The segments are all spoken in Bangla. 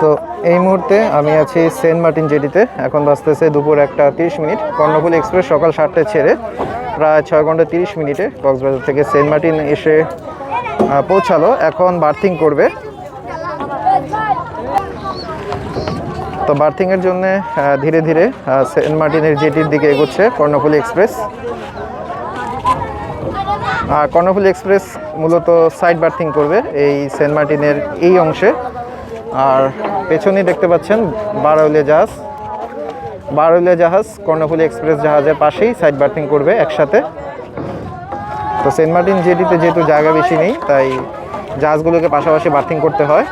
তো এই মুহূর্তে আমি আছি সেন্ট মার্টিন জেটিতে এখন বাজতেছে দুপুর একটা তিরিশ মিনিট। কর্ণফুল এক্সপ্রেস সকাল সাতটায় ছেড়ে প্রায় ছয় ঘণ্টা তিরিশ মিনিটে কক্সবাজার থেকে সেন্ট মার্টিন এসে পৌঁছালো। এখন বার্থিং করবে। তো বার্থিংয়ের জন্য ধীরে ধীরে সেন্ট মার্টিনের জেটির দিকে এগোচ্ছে কর্ণফুলি এক্সপ্রেস। কর্ণফুলি এক্সপ্রেস মূলত সাইড বার্থিং করবে এই সেন্ট মার্টিনের এই অংশে। আর পেছনেই দেখতে পাচ্ছেন বারৌলিয়া জাহাজ। বারৌলিয়া জাহাজ, কর্ণফুলি এক্সপ্রেস জাহাজের পাশেই সাইড বার্থিং করবে একসাথে। তো সেন্ট মার্টিন জেটিতে যেহেতু জায়গা বেশি নেই, তাই জাহাজগুলোকে পাশাপাশি বার্থিং করতে হয়।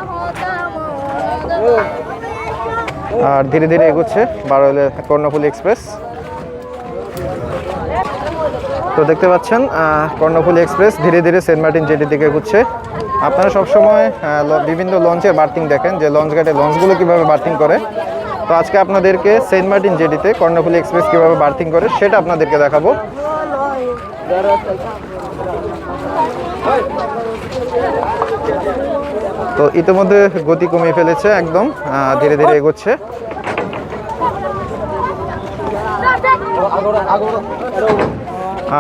আর ধীরে ধীরে এগোচ্ছে বারৌলিয়া কর্ণফুলি এক্সপ্রেস। তো দেখতে পাচ্ছেন কর্ণফুলি এক্সপ্রেস ধীরে ধীরে সেন্ট মার্টিন জেটির দিকে এগুচ্ছে। আপনারা সবসময় বিভিন্ন লঞ্চের বার্থিং দেখেন, যে লঞ্চ ঘাটে লঞ্চগুলো কীভাবে বার্থিং করে। তো আজকে আপনাদেরকে সেন্ট মার্টিন জেটিতে কর্ণফুলি এক্সপ্রেস কীভাবে বার্থিং করে সেটা আপনাদেরকে দেখাবো। তো ইতিমধ্যে গতি কমিয়ে ফেলেছে একদম ধীরে ধীরে এগোচ্ছে।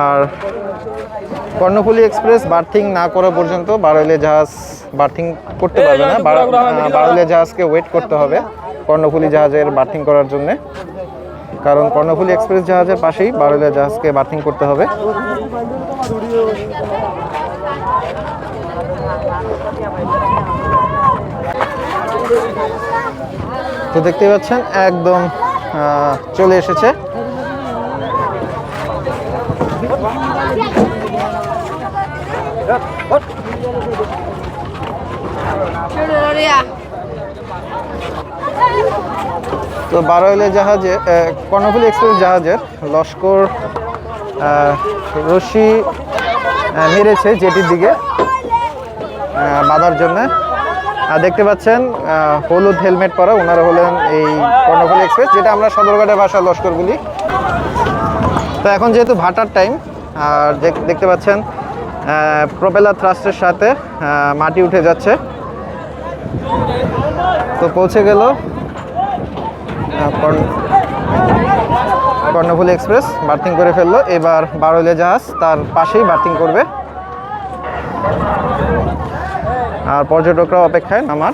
আর কর্ণফুলি এক্সপ্রেস বার্থিং না করা পর্যন্ত বারৈলে জাহাজ বার্থিং করতে পারবে না। বারৈলে জাহাজকে ওয়েট করতে হবে কর্ণফুলি জাহাজের বার্থিং করার জন্য। কারণ কর্ণফুলি এক্সপ্রেস জাহাজের পাশেই বারৈলে জাহাজকে বার্থিং করতে হবে। তো দেখতে পাচ্ছেন একদম চলে এসেছে। তো বারোইলে জাহাজে কর্ণফুলি এক্সপ্রেস জাহাজের লস্কর রশি মেরেছে যেটির দিকে বাঁধার জন্য। আর দেখতে পাচ্ছেন হলুদ হেলমেট পরা ওনারা হলেন এই কর্ণফুলি এক্সপ্রেস, যেটা আমরা সদরঘাটের ভাষা লস্কর বলি তো এখন যেহেতু ভাটার টাইম আর দেখ- দেখতে পাচ্ছেন প্রপেলার থ্রাস্টের সাথে মাটি উঠে যাচ্ছে। তো পৌঁছে গেল কর্ণফুলি এক্সপ্রেস বার্থিং করে ফেলল। এবার বারোলিয়া জাহাজ তার পাশেই বার্থিং করবে। আর পর্যটকরা অপেক্ষায়, নামার।